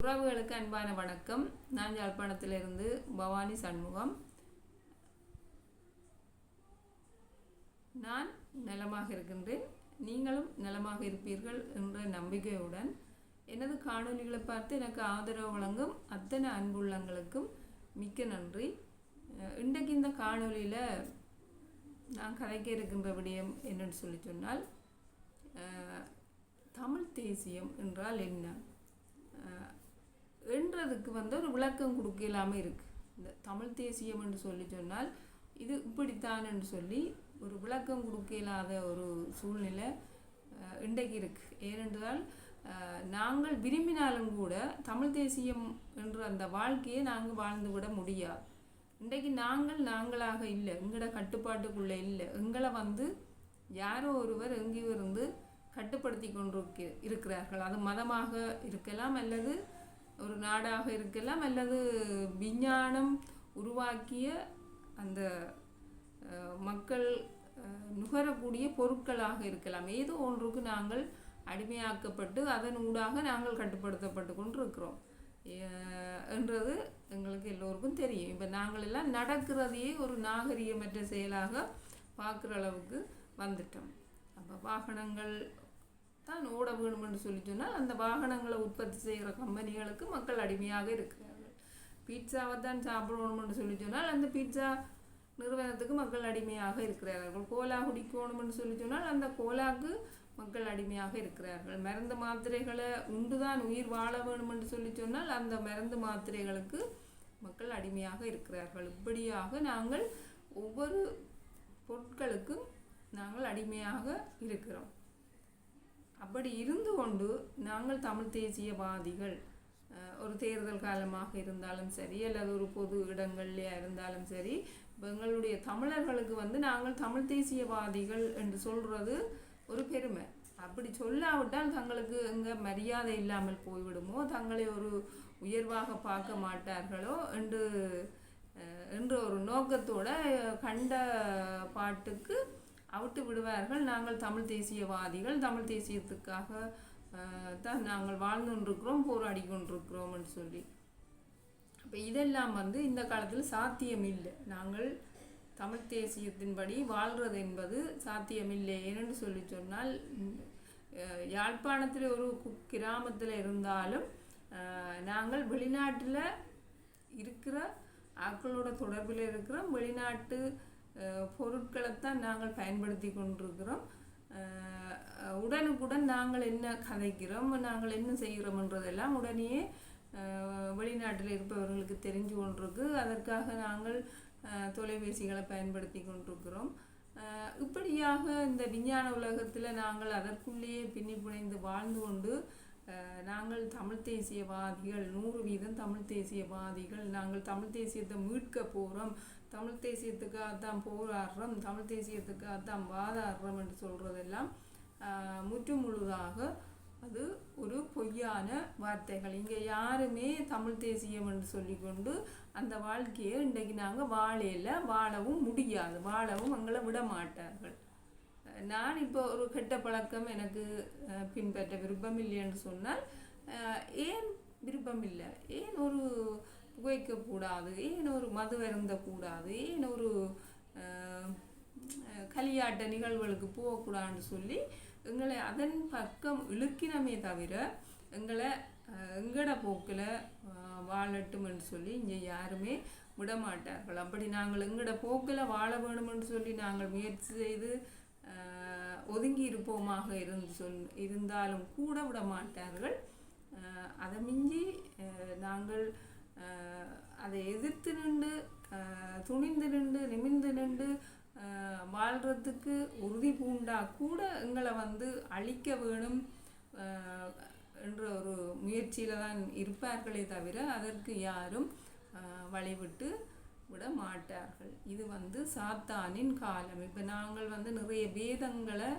உறவுகளுக்கு அன்பான வணக்கம். நான் யாழ்ப்பாணத்திலிருந்து பவானி சண்முகம். நான் நலமாக இருக்கின்றேன். நீங்களும் நலமாக இருப்பீர்கள் என்ற நம்பிக்கையுடன் எனது காணொலிகளை பார்த்து எனக்கு ஆதரவு வழங்கும் அத்தனை அன்புள்ளங்களுக்கும் மிக்க நன்றி. இன்றைக்கு இந்த காணொலியில் நான் கதைக்க இருக்கின்ற விடயம் என்னன்னு சொல்லி சொன்னால் தமிழ் தேசியம் என்றால் என்ன? என்றதுக்கு வந்து ஒரு விளக்கம் கொடுக்க இல்லாமல் இருக்குது இந்த தமிழ் தேசியம் என்று சொல்லி சொன்னால் இது இப்படித்தான் என்று சொல்லி ஒரு விளக்கம் கொடுக்க இல்லாத ஒரு சூழ்நிலை இன்றைக்கு இருக்குது ஏனென்றால் நாங்கள் விரும்பினாலும் கூட தமிழ் தேசியம் என்ற அந்த வாழ்க்கையை நாங்கள் வாழ்ந்து விட முடியாது. இன்றைக்கு நாங்கள் நாங்களாக இல்லை. எங்களோட கட்டுப்பாட்டுக்குள்ளே இல்லை. எங்களை வந்து யாரோ ஒருவர் எங்கேயும் இருந்து கட்டுப்படுத்தி கொண்டிருக்க இருக்கிறார்கள். அது மதமாக இருக்கலாம் அல்லது ஒரு நாடாக இருக்கலாம் அல்லது விஞ்ஞானம் உருவாக்கிய அந்த மக்கள் நுகரக்கூடிய பொருட்களாக இருக்கலாம். ஏதோ ஒன்றுக்கு நாங்கள் அடிமையாக்கப்பட்டு அதன் ஊடாக நாங்கள் கட்டுப்படுத்தப்பட்டு கொண்டிருக்கிறோம் என்றது எங்களுக்கு எல்லோருக்கும் தெரியும். இப்போ நாங்கள் எல்லாம் நடக்கிறதையே ஒரு நாகரிகமற்ற செயலாக பார்க்குற அளவுக்கு வந்துட்டோம். அப்போ வாகனங்கள் தான் ஓட வேணும்னு சொல்லி சொன்னால் அந்த வாகனங்களை உற்பத்தி செய்கிற கம்பெனிகளுக்கு மக்கள் அடிமையாக இருக்கிறார்கள். பீட்சாவை தான் சாப்பிடணும்னு சொல்லி சொன்னால் அந்த பீட்சா நிறுவனத்துக்கு மக்கள் அடிமையாக இருக்கிறார்கள். கோலா குடிக்கணும்னு சொல்லி சொன்னால் அந்த கோலாக்கு மக்கள் அடிமையாக இருக்கிறார்கள். மருந்து மாத்திரைகளை உண்டுதான் உயிர் வாழ வேணும் என்று சொல்லி சொன்னால் அந்த மருந்து மாத்திரைகளுக்கு மக்கள் அடிமையாக இருக்கிறார்கள். இப்படியாக நாங்கள் ஒவ்வொரு பொருட்களுக்கும் நாங்கள் அடிமையாக இருக்கிறோம். அப்படி இருந்து கொண்டு நாங்கள் தமிழ் தேசியவாதிகள் ஒரு தேர்தல் காலமாக இருந்தாலும் சரி அல்லது ஒரு பொது இடங்கள்லையா இருந்தாலும் சரி எங்களுடைய தமிழர்களுக்கு வந்து நாங்கள் தமிழ் தேசியவாதிகள் என்று சொல்கிறது ஒரு பெருமை. அப்படி சொல்லாவிட்டால் தங்களுக்கு எங்கே மரியாதை இல்லாமல் போய்விடுமோ தங்களை ஒரு உயர்வாக பார்க்க மாட்டார்களோ என்று என்ற ஒரு நோக்கத்தோட கண்ட பாட்டுக்கு அவிட்டு விடுவார்கள். நாங்கள் தமிழ் தேசியவாதிகள். தமிழ் தேசியத்துக்காக தான் நாங்கள் வாழ்ந்து கொண்டிருக்கிறோம் போராடி கொண்டிருக்கிறோம்னு சொல்லி. அப்போ இதெல்லாம் வந்து இந்த காலத்தில் சாத்தியம் இல்லை நாங்கள் தமிழ் தேசியத்தின்படி வாழ்கிறது என்பது சாத்தியமில்லை ஏன்னு சொல்லி சொன்னால் யாழ்ப்பாணத்தில் ஒரு கு- கிராமத்தில் இருந்தாலும் நாங்கள் வெளிநாட்டில் இருக்கிற ஆக்களோட தொடர்பில் இருக்கிறோம் வெளிநாட்டு பொருட்களைத்தான் நாங்கள் பயன்படுத்தி கொண்டிருக்கிறோம். உடனுக்குடன் நாங்கள் என்ன கதைக்கிறோம் நாங்கள் என்ன செய்கிறோம்ன்றதெல்லாம் உடனே வெளிநாட்டில் இருப்பவர்களுக்கு தெரிஞ்சு கொண்டிருக்கு. அதற்காக நாங்கள் தொலைபேசிகளை பயன்படுத்தி கொண்டிருக்கிறோம். இப்படியாக இந்த விஞ்ஞான உலகத்தில் நாங்கள் அதற்குள்ளேயே பின்னி புனைந்து வாழ்ந்து கொண்டு நாங்கள் தமிழ் தேசியவாதிகள் நூறு வீதம் தமிழ் தேசியவாதிகள். நாங்கள் தமிழ் தேசியத்தை மீட்க போகிறோம் தமிழ் தேசியத்துக்காக தான் போராடுறோம். தமிழ் தேசியத்துக்காக தான் வாதாடுறோம் என்று சொல்கிறதெல்லாம் முற்று முழுதாக அது ஒரு பொய்யான வார்த்தைகள். இங்கே யாருமே தமிழ் தேசியம் என்று சொல்லிக்கொண்டு அந்த வாழ்க்கையை இன்றைக்கு நாங்கள் வாழையில் வாழவும் முடியாது. வாழவும் எங்களை விட மாட்டார்கள் நான் இப்போ ஒரு கெட்ட பழக்கம் எனக்கு பின்பற்ற விருப்பம் இல்லைன்னு சொன்னால் ஏன் விருப்பம் இல்லை ஏன் ஒரு புகைக்கக்கூடாது? ஏன் ஒரு மது வருந்தக்கூடாது ஏன் ஒரு கலியாட்ட நிகழ்வுகளுக்கு போகக்கூடாதுன்னு சொல்லி எங்களை அதன் பக்கம் இழுக்கினமே தவிர எங்களை எங்கட போக்கில் வாழட்டும் என்று சொல்லி இங்கே யாருமே விட மாட்டார்கள் அப்படி நாங்கள் எங்கட போக்கில் வாழ வேணும்னு சொல்லி நாங்கள் முயற்சி செய்து ஒதுங்கி இருப்போமாக இருந்து சொல் இருந்தாலும் கூட விட மாட்டார்கள். அதை மிஞ்சி நாங்கள் அதை எதிர்த்து நின்று துணிந்து நின்று நிமிர்ந்து நின்று வாழ்கிறதுக்கு உறுதி பூண்டா கூட எங்களை வந்து அழிக்க வேணும் என்ற ஒரு முயற்சியில் தான் இருப்பார்களே தவிர அதற்கு யாரும் வழிவிட்டு விட மாட்டார்கள் இது வந்து சாத்தானின் காலம். இப்போ நாங்கள் வந்து நிறைய வேதங்களை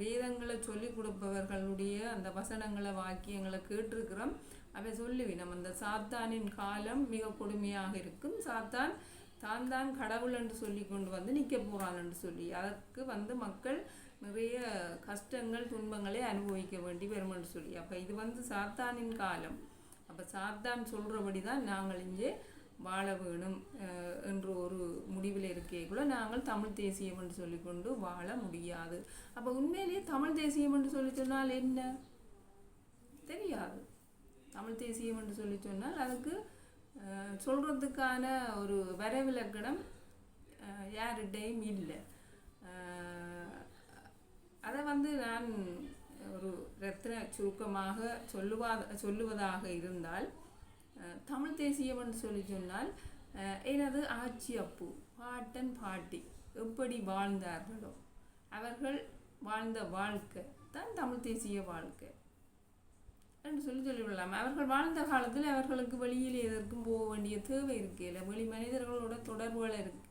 வேதங்களை சொல்லிக் கொடுப்பவர்களுடைய அந்த வசனங்களை வாக்கியங்களை கேட்டிருக்கிறோம். அவை சொல்லுவினம் அந்த சாத்தானின் காலம் மிக கொடுமையாக இருக்கும். சாத்தான் தான் தான் கடவுள் என்று சொல்லி கொண்டு வந்து நிற்க போகிறான் என்று சொல்லி அதற்கு வந்து மக்கள் நிறைய கஷ்டங்கள் துன்பங்களை அனுபவிக்க வேண்டி வரும் என்று சொல்லி. அப்போ இது வந்து சாத்தானின் காலம். அப்போ சாத்தான் சொல்கிறபடி தான் நாங்கள் இங்கே வாழ வேணும் என்று ஒரு முடிவில் இருக்கேக்குள்ள நாங்கள் தமிழ் தேசியம் என்று சொல்லிக்கொண்டு வாழ முடியாது. அப்போ உண்மையிலேயே தமிழ் தேசியம் என்று சொல்லி சொன்னால் என்ன? தெரியாது. தமிழ் தேசியம் என்று சொல்லி சொன்னால் அதுக்கு சொல்கிறதுக்கான ஒரு வரைவிலக்கணம் யாருடையும் யார்கிட்டையும் இல்லை அதை வந்து நான் ஒரு ரத்ன சுருக்கமாக சொல்லுவா சொல்லுவதாக இருந்தால் தமிழ் தேசியம் என்று சொல்லி சொன்னால் எனது ஆட்சி அப்பு பாட்டன் பாட்டி எப்படி வாழ்ந்தார்களோ அவர்கள் வாழ்ந்த வாழ்க்கை தான் தமிழ் தேசிய வாழ்க்கை. என்று சொல்லி சொல்லிவிடலாம். அவர்கள் வாழ்ந்த காலத்தில் அவர்களுக்கு வெளியில் எதற்கும் போக வேண்டிய தேவை இருக்கையில் வெளி மனிதர்களோட தொடர்புகள் இருக்கு.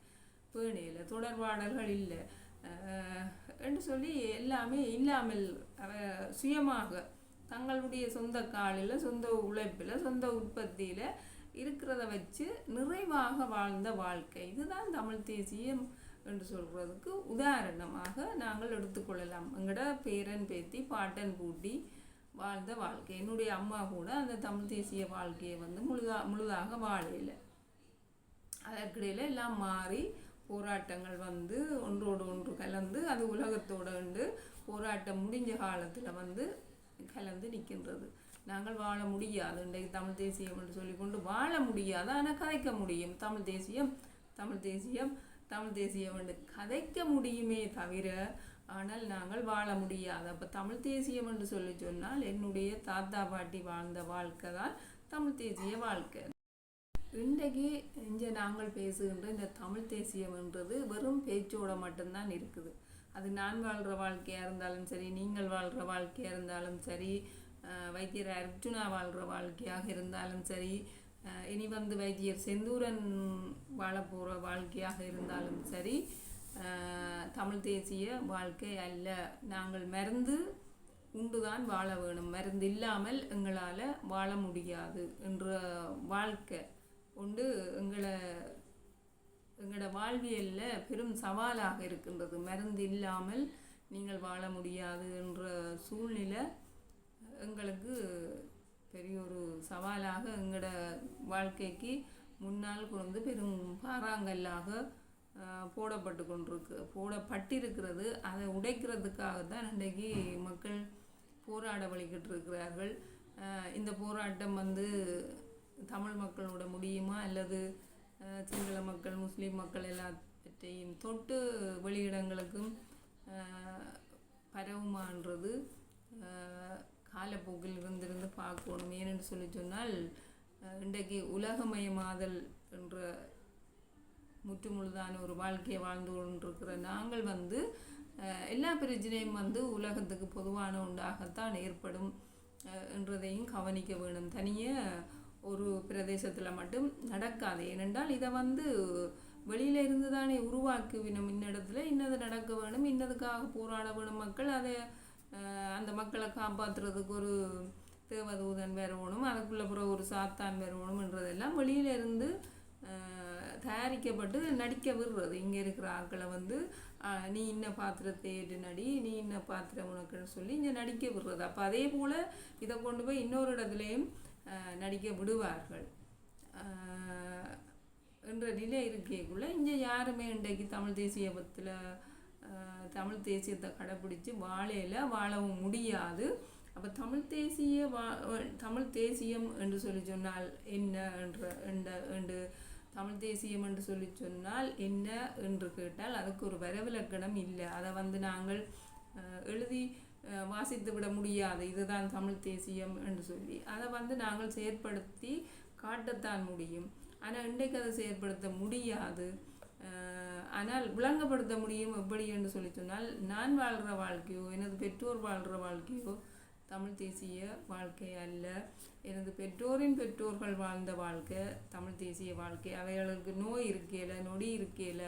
பேணையில் தொடர்பாடல்கள் இல்லை. என்று சொல்லி எல்லாமே இல்லாமல் சுயமாக தங்களுடைய சொந்த காலில் சொந்த உழைப்பில் சொந்த உற்பத்தியில் இருக்கிறத வச்சு நிறைவாக வாழ்ந்த வாழ்க்கை. இதுதான் தமிழ் தேசியம் என்று சொல்கிறதுக்கு உதாரணமாக நாங்கள் எடுத்துக்கொள்ளலாம். எங்களோட பேரன் பேத்தி பாட்டன் பூட்டி வாழ்ந்த வாழ்க்கை. என்னுடைய அம்மா கூட அந்த தமிழ் தேசிய வாழ்க்கையை வந்து முழுதா முழுதாக வாழையில் அதற்கிடையில் எல்லாம் மாறி போராட்டங்கள் வந்து ஒன்றோடு ஒன்று கலந்து அது உலகத்தோடு வந்து போராட்டம் முடிஞ்ச காலத்தில் வந்து கலந்து நிற்கின்றது நாங்கள் வாழ முடியாது. இன்றைக்கு தமிழ் தேசியம் என்று சொல்லிக்கொண்டு வாழ முடியாது. ஆனால் கதைக்க முடியும். தமிழ் தேசியம் தமிழ் தேசியம் தமிழ் தேசியம் என்று கதைக்க முடியுமே தவிர ஆனால் நாங்கள் வாழ முடியாது. அப்போ தமிழ் தேசியம் என்று சொல்லி சொன்னால் என்னுடைய தாத்தா பாட்டி வாழ்ந்த வாழ்க்கை தான் தமிழ் தேசிய வாழ்க்கை. இன்றைக்கு இங்கே நாங்கள் பேசுகின்ற இந்த தமிழ் தேசியம்ன்றது வெறும் பேச்சோட மட்டும்தான் இருக்குது. அது நான் வாழ்கிற வாழ்க்கையாக இருந்தாலும் சரி நீங்கள் வாழ்கிற வாழ்க்கையாக இருந்தாலும் சரி வைத்தியர் அர்ஜுனா வாழ்கிற வாழ்க்கையாக இருந்தாலும் சரி இனி வந்து வைத்தியர் செந்தூரன் வாழ போகிற வாழ்க்கையாக இருந்தாலும் சரி தமிழ் தேசிய வாழ்க்கை அல்ல. நாங்கள் மருந்து உண்டுதான் வாழ வேணும். மருந்து இல்லாமல் எங்களால் வாழ முடியாது என்ற வாழ்க்கை உண்டு. எங்களை எங்களோட வாழ்வியலில் பெரும் சவாலாக இருக்கின்றது. மருந்து இல்லாமல் நீங்கள் வாழ முடியாது என்ற சூழ்நிலை எங்களுக்கு பெரிய ஒரு சவாலாக எங்களோட வாழ்க்கைக்கு முன்னால் கொண்டு பெரும் பாறாங்கல்லாக போடப்பட்டு கொண்டிருக்கு போடப்பட்டிருக்கிறது. அதை உடைக்கிறதுக்காக தான் இன்றைக்கு மக்கள் போராட வழிகிட்டு இருக்கிறார்கள். இந்த போராட்டம் வந்து தமிழ் மக்களோட முடியுமா அல்லது சிங்கள மக்கள் முஸ்லீம் மக்கள் எல்லாத்தையும் தொட்டு வெளியிடங்களுக்கும் பரவுமான்றது காலப்போக்கில் இருந்திருந்து பார்க்கணும். ஏனென்று சொல்லி சொன்னால் இன்றைக்கு உலகமயமாதல் என்ற முற்றுமுழுதான ஒரு வாழ்க்கையை வாழ்ந்து கொண்டிருக்கிற நாங்கள் வந்து எல்லா பிரச்சனையும் வந்து உலகத்துக்கு பொதுவான ஒன்றாகத்தான் ஏற்படும் என்றதையும் கவனிக்க வேணும் தனியே ஒரு பிரதேசத்தில் மட்டும் நடக்காது. ஏனென்றால் இதை வந்து வெளியில இருந்து தானே உருவாக்குவினம் இன்னிடத்துல இன்னது நடக்க வேணும் இன்னதுக்காக போராட வேணும். மக்கள் அதை அந்த மக்களை காப்பாற்றுறதுக்கு ஒரு தேவதூதன் வரணும் அதுக்குள்ள பிறகு ஒரு சாத்தான் வரணும்ன்றதெல்லாம் வெளியில இருந்து தயாரிக்கப்பட்டு நடிக்க விடுறது. இங்கே இருக்கிற ஆட்களை வந்து நீ இன்ன பாத்திரத்தை ஏற்று நடி நீ இன்ன பாத்திரம் உனக்குன்னு சொல்லி இங்கே நடிக்க விடுறது. அப்போ அதே போல் இதை கொண்டு போய் இன்னொரு இடத்துலையும் நடிக்க விடுவார்கள். என்ற நிலை இருக்கேக்குள்ள இங்கே யாருமே இன்றைக்கு தமிழ் தேசியத்தில் தமிழ் தேசியத்தை கடைப்பிடிச்சி வாழையில் வாழவும் முடியாது. அப்போ தமிழ் தேசிய வா தமிழ் தேசியம் என்று சொல்லி சொன்னால் என்ன என்ற என்று தமிழ் தேசியம் என்று சொல்லி சொன்னால் என்ன என்று கேட்டால் அதுக்கு ஒரு வரவிலக்கணம் இல்லை. அதை வந்து நாங்கள் எழுதி வாசித்து விட முடியாது. இதுதான் தமிழ் தேசியம் என்று சொல்லி. அதை வந்து நாங்கள் செயற்படுத்தி காட்டத்தான் முடியும். ஆனால் இன்றைக்கு அதை செயற்படுத்த முடியாது. ஆனால் விளங்கப்படுத்த முடியும் எப்படி என்று சொல்லி சொன்னால் நான் வாழ்கிற வாழ்க்கையோ எனது பெற்றோர் வாழ்கிற வாழ்க்கையோ தமிழ் தேசிய வாழ்க்கை அல்ல. எனது பெற்றோரின் பெற்றோர்கள் வாழ்ந்த வாழ்க்கை தமிழ் தேசிய வாழ்க்கை. அவைகளுக்கு நோய் இருக்கையில் நொடி இருக்கையில்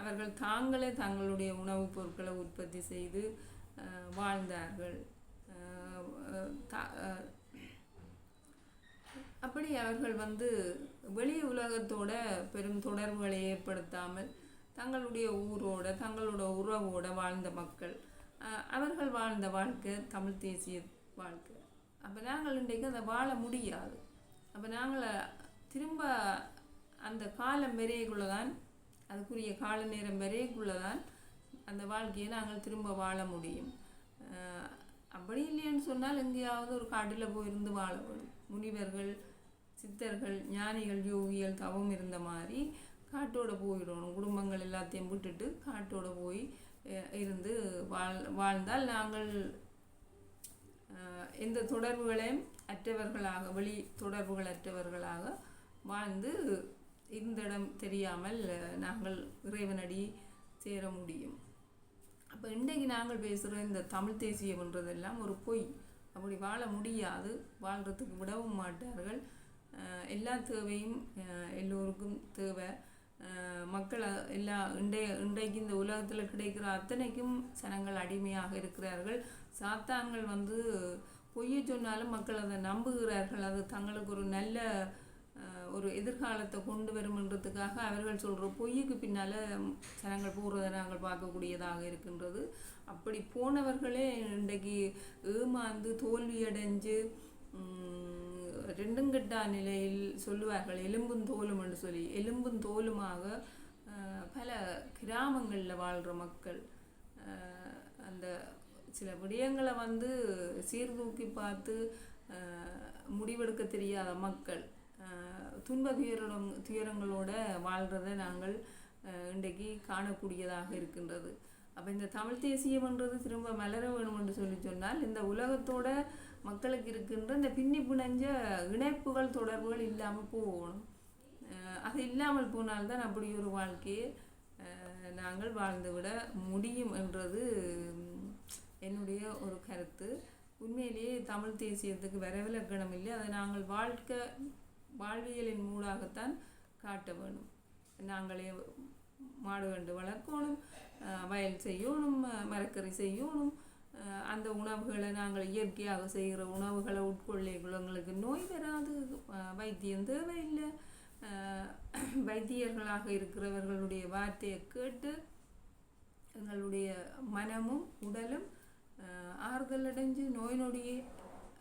அவர்கள் தாங்களே தங்களுடைய உணவுப் பொருட்களை உற்பத்தி செய்து வாழ்ந்தார்கள். தா- அப்படி அவர்கள் வந்து வெளி உலகத்தோட பெரும் தொடர்புகளை ஏற்படுத்தாமல் தங்களுடைய ஊரோட தங்களோட உறவோட வாழ்ந்த மக்கள் அவர்கள் வாழ்ந்த வாழ்க்கை தமிழ் தேசிய வாழ்க்கை. அப்போ நாங்கள் இன்றைக்கு அதை வாழ முடியாது. அப்போ நாங்கள் திரும்ப அந்த காலம் வரையக்குள்ளே தான் அதுக்குரிய கால நேரம் வரையக்குள்ளே தான் அந்த வாழ்க்கையை நாங்கள் திரும்ப வாழ முடியும். அப்படி இல்லைன்னு சொன்னால் எங்கேயாவது ஒரு காட்டில் போயிருந்து வாழ வேணும் முனிவர்கள் சித்தர்கள் ஞானிகள் யோகிகள் தவம் இருந்த மாதிரி காட்டோட போயிடணும். குடும்பங்கள் எல்லாத்தையும் விட்டுட்டு காட்டோட போய் இருந்து வாழ் வாழ்ந்தால் நாங்கள் எந்த தொடர்புகளையும் அற்றவர்களாக வெளி தொடர்புகள் அற்றவர்களாக வாழ்ந்து இந்த இடம் தெரியாமல் நாங்கள் இறைவனடி சேர முடியும். இப்போ இன்றைக்கு நாங்கள் பேசுகிற இந்த தமிழ் தேசியம்ன்றதெல்லாம் ஒரு பொய். அப்படி வாழ முடியாது. வாழ்கிறதுக்கு விடவும் மாட்டார்கள். எல்லா தேவையும் எல்லோருக்கும் தேவை. மக்களை மக்கள் எல்லா இன்றைய இன்றைக்கு இந்த உலகத்தில் கிடைக்கிற அத்தனைக்கும் ஜனங்கள் அடிமையாக இருக்கிறார்கள். சாத்தான்கள் வந்து பொய்யை சொன்னாலும் மக்கள் அதை நம்புகிறார்கள். அது தங்களுக்கு ஒரு நல்ல ஒரு எதிர்காலத்தை கொண்டு வரும்ன்றதுக்காக அவர்கள் சொல்கிற பொய்யுக்கு பின்னால் ஜனங்கள் போகிறத நாங்கள் பார்க்கக்கூடியதாக இருக்கின்றது. அப்படி போனவர்களே இன்றைக்கு ஏமாந்து தோல்வியடைஞ்சு ரெண்டும் கெட்டா நிலையில் சொல்லுவார்கள் எலும்பும் தோலும் என்று சொல்லி. எலும்பும் தோலுமாக பல கிராமங்களில் வாழ்கிற மக்கள் அந்த சில விடயங்களை வந்து சீர்தூக்கி பார்த்து முடிவெடுக்க தெரியாத மக்கள் துன்ப துயரம் துயரங்களோட வாழ்கிறத நாங்கள் இன்றைக்கு காணக்கூடியதாக இருக்கின்றது. அப்போ இந்த தமிழ் தேசியம்ன்றது திரும்ப மலர வேணும் என்று சொல்லி சொன்னால் இந்த உலகத்தோட மக்களுக்கு இருக்கின்ற இந்த பின்னி பிணைஞ்ச இணைப்புகள் தொடர்புகள் இல்லாமல் போகணும். அது இல்லாமல் போனால்தான் அப்படி ஒரு வாழ்க்கையை நாங்கள் வாழ்ந்துவிட முடியும் என்றது என்னுடைய ஒரு கருத்து. உண்மையிலேயே தமிழ் தேசியத்துக்கு வரவிலக்கணம் இல்லை. அதை நாங்கள் வாழ்க்கை வாழ்வியலின் மூடாகத்தான் காட்ட வேணும். நாங்களே மாடு கண்டு வளர்க்கணும் வயல் செய்யணும் மரக்கறி செய்யணும். அந்த உணவுகளை நாங்கள் இயற்கையாக செய்கிற உணவுகளை உட்கொள்ளைக்குள்ள எங்களுக்கு நோய் வராது. வைத்தியம் தேவையில்லை. வைத்தியர்களாக இருக்கிறவர்களுடைய வார்த்தையை கேட்டு எங்களுடைய மனமும் உடலும் ஆறுதல் அடைஞ்சு நோய் நொடி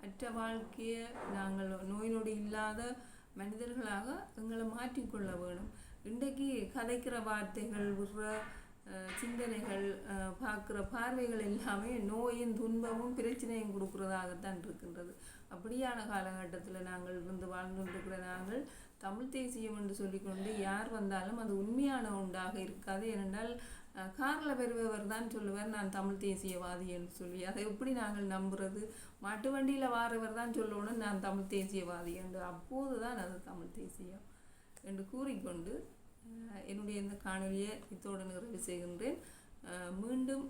அற்ற வாழ்க்கையை நாங்கள் நோய் நொடி இல்லாத மனிதர்களாக எங்களை மாற்றிக்கொள்ள வேணும். இன்றைக்கு கதைக்கிற வார்த்தைகள் விடுற சிந்தனைகள் பார்க்குற பார்வைகள் எல்லாமே நோயும் துன்பமும் பிரச்சனையும் கொடுக்குறதாகத்தான் இருக்கின்றது. அப்படியான காலகட்டத்தில் நாங்கள் இருந்து வாழ்ந்து கொண்டிருக்கிற நாங்கள் தமிழ் தேசியம் என்று சொல்லிக்கொண்டு யார் வந்தாலும் அது உண்மையான உண்டாக இருக்காது. ஏனென்றால் காரில் வருபவர் தான் சொல்லுவார் நான் தமிழ் தேசியவாதி என்று சொல்லி. அதை எப்படி நாங்கள் நம்புறது? மாட்டு வண்டியில் வாரவர் தான் சொல்லணும் நான் தமிழ் தேசியவாதி என்று. அப்போது தான் அது தமிழ் தேசியம் என்று கூறிக்கொண்டு என்னுடைய இந்த காணொலியை இத்தோடு நிறைவு செய்கின்றேன். மீண்டும்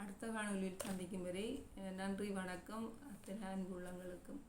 அடுத்த காணொலியில் சந்திக்கும் வரை நன்றி வணக்கம். அத்தனை அன்புள்ளங்களுக்கும்.